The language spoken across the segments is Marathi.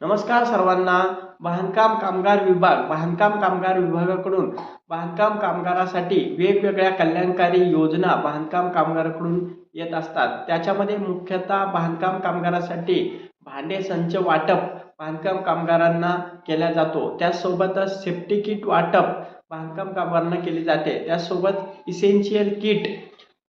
नमस्कार सर्वांना. बांधकाम कामगार विभाग बांधकाम कामगार विभागाकडून बांधकाम कामगारासाठी वेगवेगळ्या कल्याणकारी योजना बांधकाम कामगाराकडून येत असतात. त्याच्यामध्ये मुख्यतः बांधकाम कामगारासाठी भांडे संच वाटप बांधकाम कामगारांना केला जातो. त्यासोबतच सेफ्टी किट वाटप बांधकाम कामगारांना केली जाते. त्यासोबत इसेन्शियल किट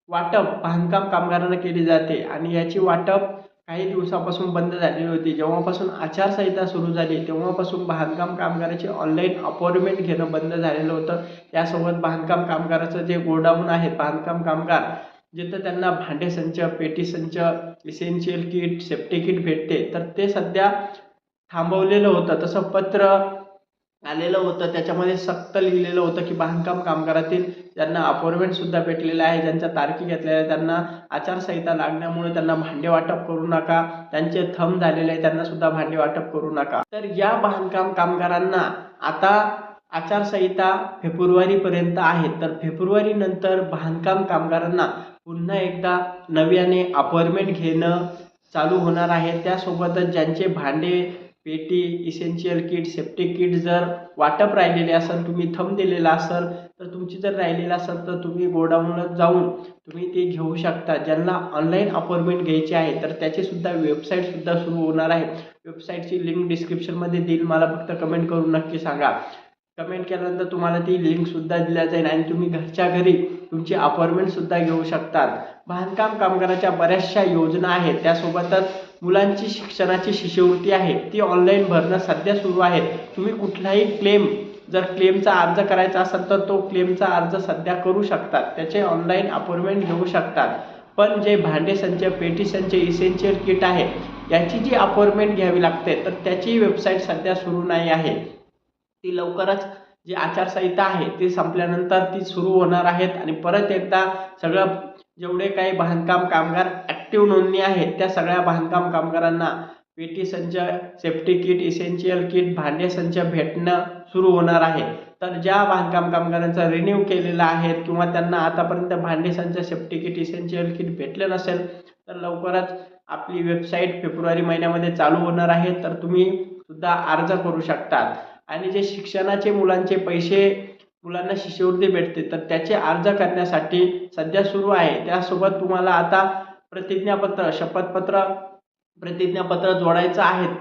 वाटप बांधकाम कामगारांना केली जाते. आणि याची वाटप काही दिवसापासून बंद झालेली होती. जेव्हापासून आचारसंहिता सुरू झाली तेव्हापासून बांधकाम कामगाराची ऑनलाईन अपॉइंटमेंट घेणं बंद झालेलं होतं. त्यासोबत बांधकाम कामगाराचं जे गोडाऊन आहे बांधकाम कामगार जिथं त्यांना भांडे संच पेटी संच इसेन्शियल किट सेफ्टी किट भेटते. तर ते सध्या थांबवलेलं होतं. तसं पत्र आलेलं होतं. त्याच्यामध्ये सक्त लिहिलेलं होतं की बांधकाम कामगारातील ज्यांना अपॉइंटमेंट सुद्धा भेटलेलं आहे. ज्यांच्या तारखी घेतलेल्या आहे त्यांना आचारसंहिता लागल्यामुळे त्यांना भांडे वाटप करू नका. त्यांचे थंब झालेले आहे त्यांना सुद्धा भांडे वाटप करू नका. तर या बांधकाम कामगारांना आता आचारसंहिता फेब्रुवारीपर्यंत आहे. तर फेब्रुवारी नंतर बांधकाम कामगारांना पुन्हा एकदा नव्याने अपॉइंटमेंट घेणं चालू होणार आहे. त्यासोबतच ज्यांचे भांडे पेटी इसेन्शियल किट सेफ्टी किट जर वाटप राहिलेले असेल तुम्ही थंब दिलेला असेल तर तुमची जर राहिलेलं असेल तर तुम्ही गोडाऊनला जाऊन तुम्ही ते घेऊ शकता. ज्यांना ऑनलाईन अपॉइंटमेंट घ्यायची आहे तर त्याचीसुद्धा वेबसाईटसुद्धा सुरू होणार आहे. वेबसाईटची लिंक डिस्क्रिप्शनमध्ये देईल. मला फक्त कमेंट करून नक्की सांगा. कमेंट केल्यानंतर तुम्हाला ती लिंकसुद्धा दिल्या जाईल आणि तुम्ही घरच्या घरी तुमची अपॉइंटमेंटसुद्धा घेऊ शकतात बांधकाम कामगाराच्या बऱ्याचशा योजना आहेत. त्यासोबतच मुलांची शिक्षणाची शिष्यवृत्ती आहे ती ऑनलाईन भरणं सध्या सुरू आहे. तुम्ही कुठलाही क्लेम जर क्लेमचा अर्ज करायचा असेल तर तो क्लेमचा अर्ज सध्या करू शकतात. त्याचे ऑनलाईन अपॉइंटमेंट घेऊ शकतात. पण जे भांडे संच पेटी संच इसेन्शियल किट आहे याची जी अपॉइंटमेंट घ्यावी लागते तर त्याची वेबसाईट सध्या सुरू नाही आहे. ती लवकरच जी आचारसंहिता आहे ती संपल्यानंतर ती सुरू होणार आहेत आणि परत एकदा सगळं जेवढे काही बांधकाम कामगार ॲक्टिव्ह नोंदणी आहेत त्या सगळ्या बांधकाम कामगारांना पेटी संच सेफ्टी किट इसेन्शियल किट भांडे संच भेटणं सुरू होणार आहे. तर ज्या बांधकाम कामगारांचा रिन्यू केलेला आहे किंवा त्यांना आतापर्यंत भांडे संच सेफ्टी किट इसेन्शियल किट भेटले नसेल तर लवकरच आपली वेबसाईट फेब्रुवारी महिन्यामध्ये चालू होणार आहे. तर तुम्ही सुद्धा अर्ज करू शकतात. आणि जे शिक्षणाचे मुलांचे पैसे मुलांना शिष्यवृत्ती भेटते तर त्याचे अर्ज करण्यासाठी सध्या सुरू आहे. त्यासोबत तुम्हाला आता प्रतिज्ञापत्र शपथपत्र प्रतिज्ञापत्र जोडायचं आहेत.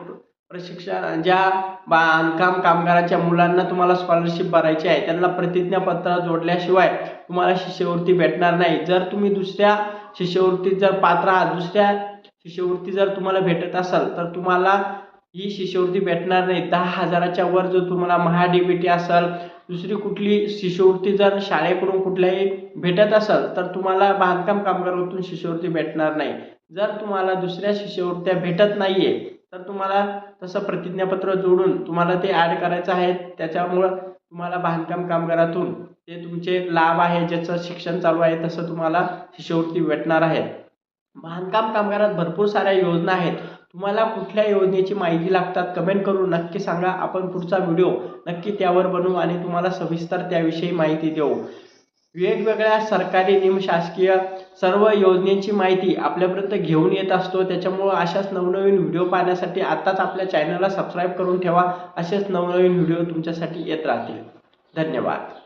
प्रशिक्षण ज्या बांधकाम कामगाराच्या मुलांना तुम्हाला स्कॉलरशिप भरायची आहे त्यांना प्रतिज्ञापत्र जोडल्याशिवाय तुम्हाला शिष्यवृत्ती भेटणार नाही. जर तुम्ही दुसऱ्या शिष्यवृत्तीत जर पात्र आहात दुसऱ्या शिष्यवृत्ती जर तुम्हाला भेटत असाल तर तुम्हाला ही शिष्यवृत्ती भेटणार नाही. दहा हजाराच्या वर जर तुम्हाला महा डी टी असेल दुसरी कुठली शिष्यवृत्ती जर शाळेकडून कुठल्याही भेटत असेल तर तुम्हाला बांधकाम कामगारातून शिष्यवृत्ती भेटणार नाही. जर तुम्हाला दुसऱ्या शिष्यवृत्त्या भेटत नाही आहे तर तुम्हाला तसं प्रतिज्ञापत्र जोडून तुम्हाला ते ॲड करायचं आहे. त्याच्यामुळं तुम्हाला बांधकाम कामगारातून ते तुमचे लाभ आहे ज्याचं शिक्षण चालू आहे तसं तुम्हाला शिष्यवृत्ती भेटणार आहे. बांधकाम कामगारात भरपूर साऱ्या योजना आहेत. तुम्हाला कुठल्या योजनेची माहिती लागतात कमेंट करून नक्की सांगा. आपण पुढचा व्हिडिओ नक्की त्यावर बनवू आणि तुम्हाला सविस्तर त्याविषयी माहिती देऊ. वेगवेगळ्या सरकारी निमशासकीय सर्व योजनेची माहिती आपल्यापर्यंत घेऊन येत असतो. त्याच्यामुळं अशाच नवनवीन व्हिडिओ पाहण्यासाठी आत्ताच आपल्या चॅनलला सबस्क्राईब करून ठेवा. असेच नवनवीन व्हिडिओ तुमच्यासाठी येत राहतील. धन्यवाद.